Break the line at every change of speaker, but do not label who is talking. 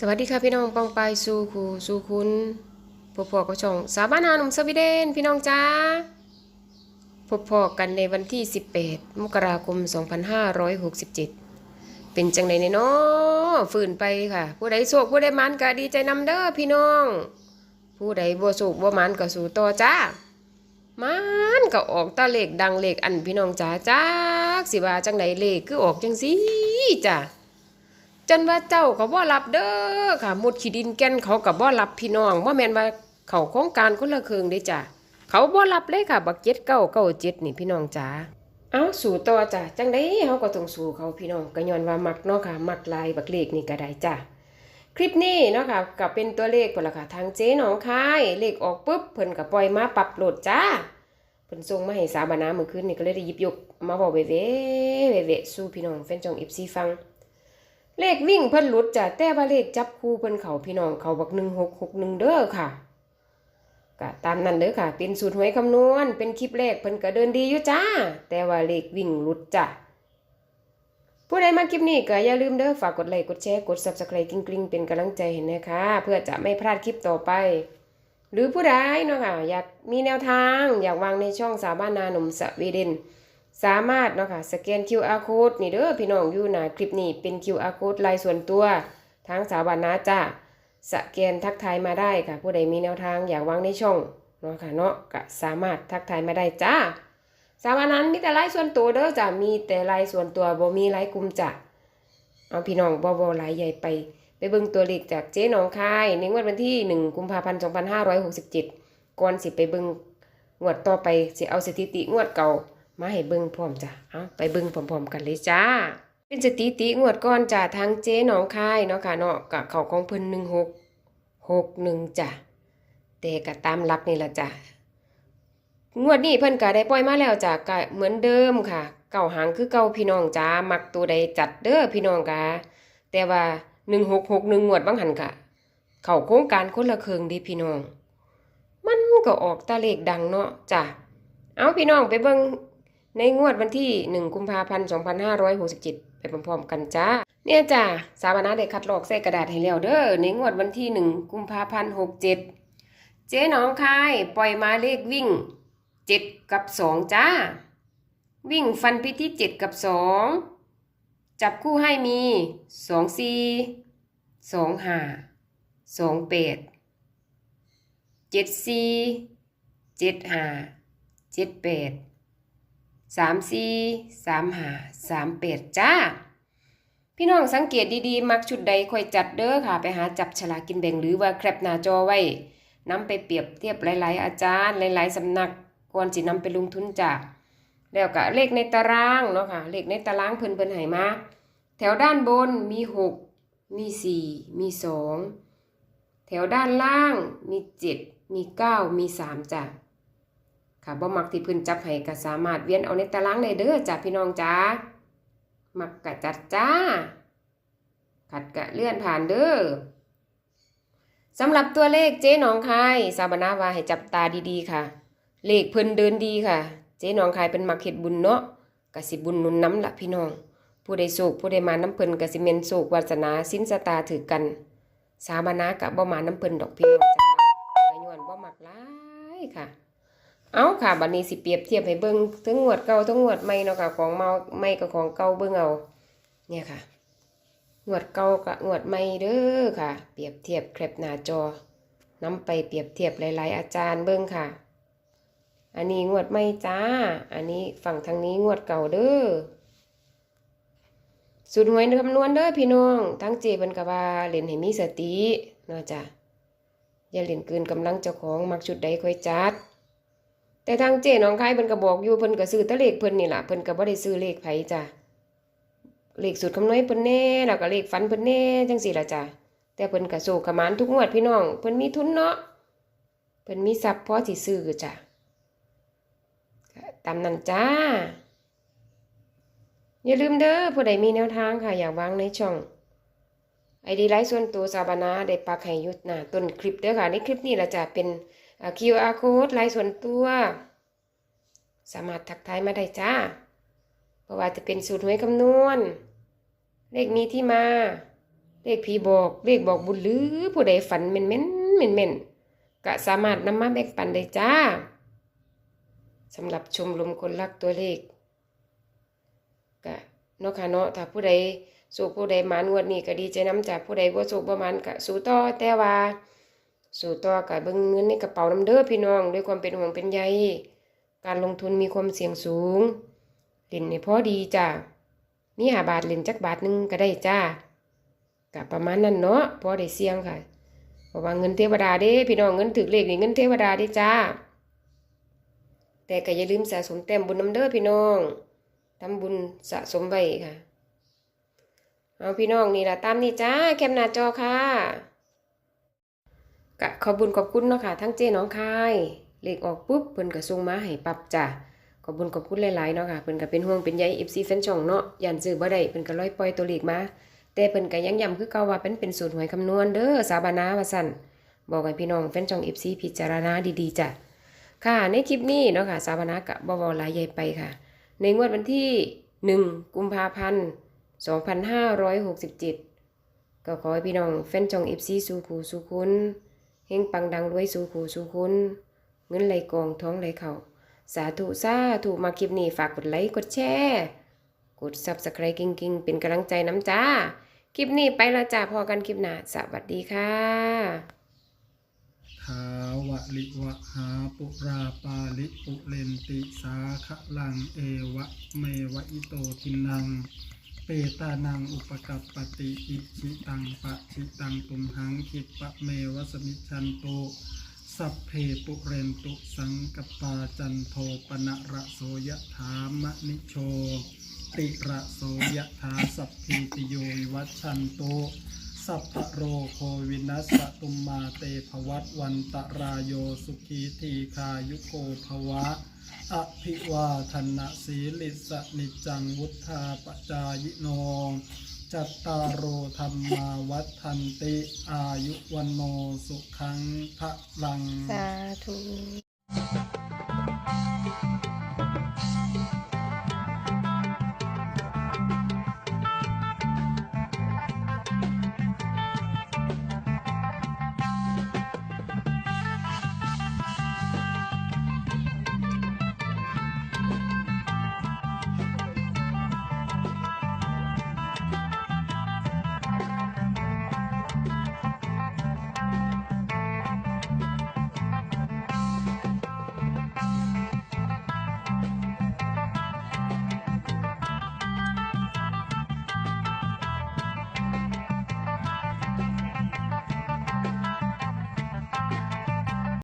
สวัสดีค่ะพี่น้องปองไปสู่ครูสู่คุณพบพอกับช่องสาบานาหนุ่มสวีเดนพี่น้องจ้าพบพอกันในวันที่ 18 มกราคม 2567 เป็นจังไดเนี่ยเนาะฝืนไปค่ะ ผู้ใดโศกผู้ใดมันก็ดีใจนำเด้อพี่น้อง ผู้ใดบ่โศกบ่มันก็สู่ต่อจ้ามันก็ออกตาเลขดังเลขอันพี่น้องจ้าจ้าสิว่าจังไดเลขคือออกจังซีจ้า จันว่าเจ้าก็บ่รับเด้อค่ะมุดขี้ดินแก่นเขาก็บ่รับพี่น้องบ่แม่นว่าเขาโครงการคนละเครึ่งเด้จ้ะเขาบ่รับเลยค่ะ บักเจ็ดเก้าเก้าเจ็ดนี่พี่น้องจ๋าเอาสู่ต่อจ้ะจังไดเฮาก็ต้องสู่เขาพี่น้องก็ย้อนว่ามักเนาะค่ะมักลายบักเลขนี่ก็ได้จ้ะคลิปนี้เนาะค่ะก็เป็นตัวเลขพุ่นล่ะค่ะทางเจ๊หนองคายเลขออกปุ๊บเพิ่นก็ปล่อยมาปรับโหลดจ้าเพิ่นส่งมาให้สาบานาเมื่อคืนนี่ก็เลยได้หยิบยกมาบอกเว้ๆเว้ๆสู่พี่น้องแฟนจอง FC ฟัง เลขวิ่งเพิ่นหลุดจ้ะแต่ว่าเลขจับคู่เพิ่นเขาพี่น้องเขาบักหนึ่งหกหกหนึ่งเด้อค่ะก็ตามนั้นเด้อค่ะ เป็นสูตรหวยคำนวณ เป็นคลิปแรกเพิ่นก็เดินดีอยู่จ้า แต่ว่าเลขวิ่งหลุดจ้ะผู้ใดมาคลิปนี้ก็อย่าลืมเด้อฝากกดไลค์กดแชร์กด Subscribe กริ๊งๆเป็นกำลังใจให้นะคะ เพื่อจะไม่พลาดคลิปต่อไป หรือผู้ใดเนาะค่ะอยากมีแนวทาง อยากวางในช่องสาบ้านนาหนุ่มสวีเดน สามารถเนาะค่ะสแกน QR code นี่เด้อพี่น้องอยู่หนาคลิปนี้เป็น QR code ลายส่วนตัวทางสาวานาจ้าสแกนทักทายมาได้ค่ะ ผู้ใดมีแนวทางอยากวางในช่องเนาะค่ะเนาะก็สามารถทักทายมาได้จ้าสาวานั้นมีแต่ลน์ส่วนตัวเด้อจ้ะมีแต่ลน์ส่วนตัวบ่มีลน์กลุ่มจ้ะเอาพี่น้องบ่บ่ลน์ใหญ่ไป ไปเบิ่งตัวเลขจากเจ๊หนองคายในงวดวันที่ 1 กุมภาพันธ์ 2567ก่อนสิไปเบิ่งงวดต่อไปสิเอาสถิติงวดเก่า มาให้เบิ่งพร้อมจ้ะ เอาไปเบิ่งพร้อมๆกันเลยจ้า เป็นสถิติงวดก่อนจ้ะทางเจ๊หนองคายเนาะค่ะเนาะกะเขาของเพิ่นหนึ่งหกหกหนึ่งจ้ะแต่ก็ตามหลักนี่ละจ้ะ งวดนี้เพิ่นก็ได้ปล่อยมาแล้วจ้ะก็เหมือนเดิมค่ะ เก่าหางคือเก่าพี่น้องจ้า มักตัวใดจัดเด้อพี่น้องกะแต่ว่าหนึ่งหกหกหนึ่งงวดบางหันกะ เขาโครงการคนละเครึ่งดิพี่น้อง มันก็ออกตาเลขดังเนาะจ้ะ เอาพี่น้องไปเบิ่ง ในงวดวันที่ 1 กุมภาพันธ์ 2567 ไปพร้อมๆกันจ้า เนี่ยจ้าสาวนาได้คัดลอกใส่กระดาษให้แล้วเด้อ ในงวดวันที่ 1 กุมภาพันธ์ 67 เจ๊น้องคาย ปล่อยมาเลขวิ่ง 7 กับ 2 จ้า วิ่งฟันไปที่ 7 กับ 2 จับคู่ให้มี 2 4 2 5 2 8 7 4 7 5 7 8 สามสี่สามหาสามแปดจ้า พี่น้องสังเกตดีๆ มักชุดใดค่อยจัดเด้อค่ะ ไปหาจับฉลากกินแบ่งหรือว่าแคปหน้าจอไว้นำไปเปรียบเทียบหลายๆ อาจารย์หลายๆสำนักก่อนสินำไปลงทุนจ้ะแล้วก็เลขในตารางเนาะค่ะเลขในตารางเพิ่นเพิ่นให้มาแถวด้านบนมีหกมีสี่มีสองแถวด้านล่างมีเจ็ดมีเก้ามีสามจ้ะ ค่ะบ่มักที่พิ่นจับให้ก็สามารถเวียนเอาในตารางได้เด้อจ้ะพี่น้องจ้ามักกะจัดจ้า ขัดกะเลื่อนผ่านเด้อสำหรับตัวเลขเจ๊หนองคายสาบนาว่าให้จับตาดีๆค่ะ เลขเพิ่นเดินดีค่ะ เจ๊หนองคายเป็นมักเฮ็ดบุญเนาะกะสิบุญนุนน้ำละพี่น้อง ผู้ใดโศกผู้ใดมาน้ำเพิ่นกะสิเมนโศกวาสนาสินสตาถือกัน สาบนากะบ่มาน้ำเพิ่นดอกพี่น้องจ้ากะย้อนบ่มักหลายค่ะ เอาค่ะบัดนี้สิเปรียบเทียบให้เบิ่งทั้งงวดเก่าทั้งงวดใหม่เนาะค่ะของเมาใหม่กับของเก่าเบิ่งเอา เนี่ยค่ะงวดเก่ากับงวดใหม่เด้อค่ะ เปรียบเทียบแคปหน้าจอนำไปเปรียบเทียบหลาย ๆ อาจารย์เบิ่งค่ะ อันนี้งวดใหม่จ้า อันนี้ฝั่งทางนี้งวดเก่าเด้อสูตรหวยคำนวณเด้อพี่น้อง ทั้งเจเบนก็ว่าเล่นให้มีสติเนาะจ้ะอย่าเล่นเกินกำลังเจ้าของมักชุดใดค่อยจัด แต่ทางเจ๊น้องคายเพิ่นก็บอกอยู่เพิ่นก็ซื้อแต่เลขเพิ่นนี่ล่ะเพิ่นก็บ่ได้ซื้อเลขไผจ้ะเลขสูตรคำนวณเพิ่นแน่แล้วก็เลขฝันเพิ่นแน่จังซี่ล่ะจ้ะแต่เพิ่นก็โศกขมานทุกงวดพี่น้องเพิ่นมีทุนเนาะเพิ่นมีทรัพย์พอสิซื้อจ้ะตามนั้นจ้า อย่าลืมเด้อผู้ใดมีแนวทางค่ะ อยากวางในช่องไอดีไลฟ์ส่วนตัวสาบานาได้ปักให้ยุดหน้าต้นคลิปเด้อค่ะ ในคลิปนี้ล่ะจะเป็น QR code ไลน์ส่วนตัว สามารถทักทายมาได้จ้าเพราะว่าจะเป็นสูตรหวยคำนวณ เลขมีที่มา เลขผีบอก เลขบอกบุญหรือผู้ใดฝันแม่นแม่นแม่นแม่นก็สามารถนำมาแบ่งปันได้จ้าสำหรับชมรมคนรักตัวเลขก็เนาะค่ะเนาะถ้าผู้ใดสูกผู้ใดมานวดนี้ก็ดีใจน้ำจากผู้ใดบ่าสูกบ่หมานก็สู้ต่อแต่ว่า สู่ต่อกับเบิ่งเงินในกระเป๋าน้ำเด้อพี่น้องด้วยความเป็นห่วงเป็นใยการลงทุนมีความเสี่ยงสูงเล่นในพอดีจ้ามีหาบาทเล่นจักบาทหนึงก็ได้จ้ากะประมาณนั้นเนาะพอได้เสี่ยงค่ะเพราะว่าเงินเทวดาเด้พี่น้องเงินถึกเลขนี่เงินเทวดาเด้จ้า แต่ก็อย่าลืมสะสมแต้มบุญน้ำเด้อพี่น้องทำบุญสะสมไว้ค่ะ เอาพี่น้องนี่ละตามนี้จ้าแคปหน้าจอค่ะ กะขอบุญขอบคุณเนาะค่ะทั้งเจ้น้องคายเลขออกปุ๊บเพิ่นก็ส่งมาให้ปรับจ้ะขอบุญขอบคุณหลายๆเนาะค่ะเพิ่นก็เป็นห่วงเป็นใย FC แฟนช่องเนาะยันซื้อบ่ได้เพิ่นก็ร้อยปล่อยตัวเลขมาแต่เพิ่นก็ยังย้ำคือเก่าว่าเป็นเป็นสูตรหวยคำนวณเด้อสาบานาว่าซั่นบอกให้พี่น้องแฟนช่อง FC พิจารณาดีๆจ้ะค่ะในคลิปนี้เนาะค่ะสาบานากะบ่เว้าหลายใหญ่ไปค่ะ ในงวดวันที่1กุมภาพันธ์2567ก็ขอให้พี่น้องแฟนช่อง FC สู่ขู่สู่คุณ เฮงปังดังรวยสู่ขู่สู่คุณ เงินไหลกองท้องไหลเข่าสาธุสาธุมาคลิปนี้ฝากกดไลค์กดแชร์กด Subscribe กิ้งๆ เป็นกำลังใจน้ำจ้า คลิปนี้ไปและจ้าพอกันคลิปหน้าสวัสดีค่ะ
ทาวะลิวะหาปุราปาลิปุเรนติสาคะลังเอวะเมวะอิโตทินัง เปตานังอุปกัปปติอิชิตังปะชิตังตุมหังคิปะเมวสมิชันโตสัพเพปุเรนตุสังกปาจันโทปนะระโสยถามะนิโชติระโสยถาสัพพีติโยวัชชันโต สัพพโรโควินัสสตุมมาเตภวัตวันตรายโยสุขีทีคายุโกภวะ อภิวาทนะสีลิสนิจจังวุธาปจายโนจัตตารโอธรรมาวัฏทันติ อายุวันโนสุขังพระลัง
สาธุ